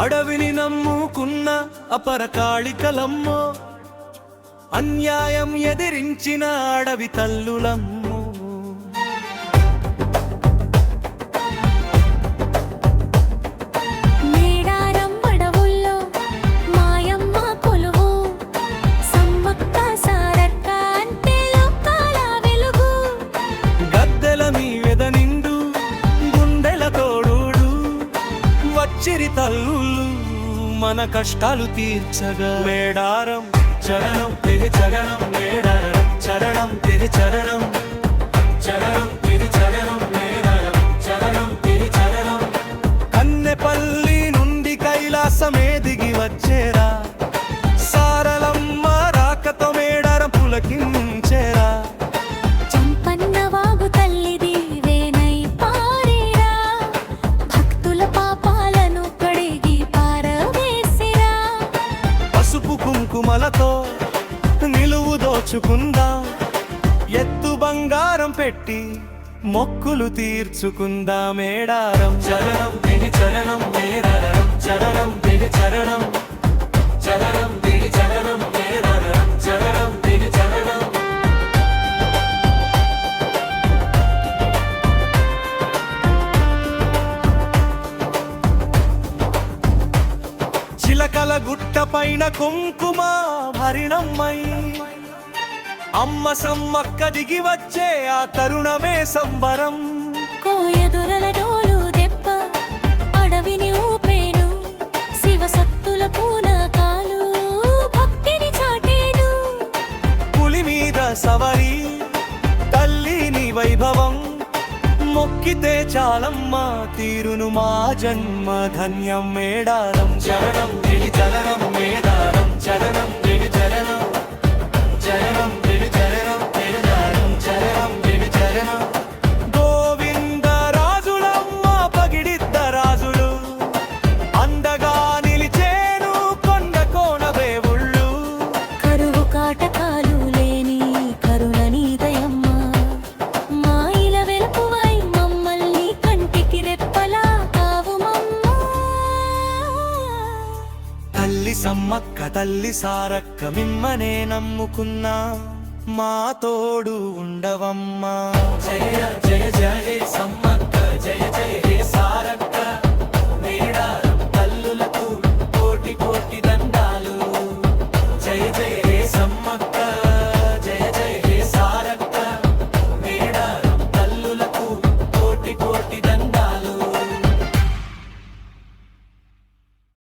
అడవిని నమ్ముకున్న అపరకాళికలమ్మో అన్యాయం ఎదిరించిన అడవి తల్లులమ్మో. వచ్చిరి తల్లులు మన కష్టాలు తీర్చగా. మేడారం చరణం తిరి చరణం మేడారం చరణం తిరి చరణం చరణం తిరి చరణం మేడారం చరణం తిరి చరణం. కన్నెపల్లి నుండి కైలాసమే దిగి వచ్చేరా పసుపు నిలువు దోచుకుందా. ఎత్తు బంగారం పెట్టి మొక్కులు తీర్చుకుందా మేడారం చరణం దిగి చరణం మేడారం చరణం దిగి చరణం? చరణం చిలకల గుట్ట పైన కుంకుమ భరిణమ్మై అమ్మ సమ్మక్క దిగి వచ్చే ఆ తరుణమే సంబరం. కోయదొరల డోలు దెబ్బ అడవిని ఊపేను శివసత్తుల పూనకాలు భక్తిని చాటేను. పులి మీద సవరి తల్లిని వైభవం మొక్కితే చాలమ్మా తీరును మా జన్మ ధన్యం మేడారం. చరణం దిగి చరణం మేడారం. సమ్మక్క తల్లి సారక్క మిమ్మనే నమ్ముకున్నా. మా తోడు ఉండవమ్మా. జయ జయ జయ సమ్మక్క జయ జయ.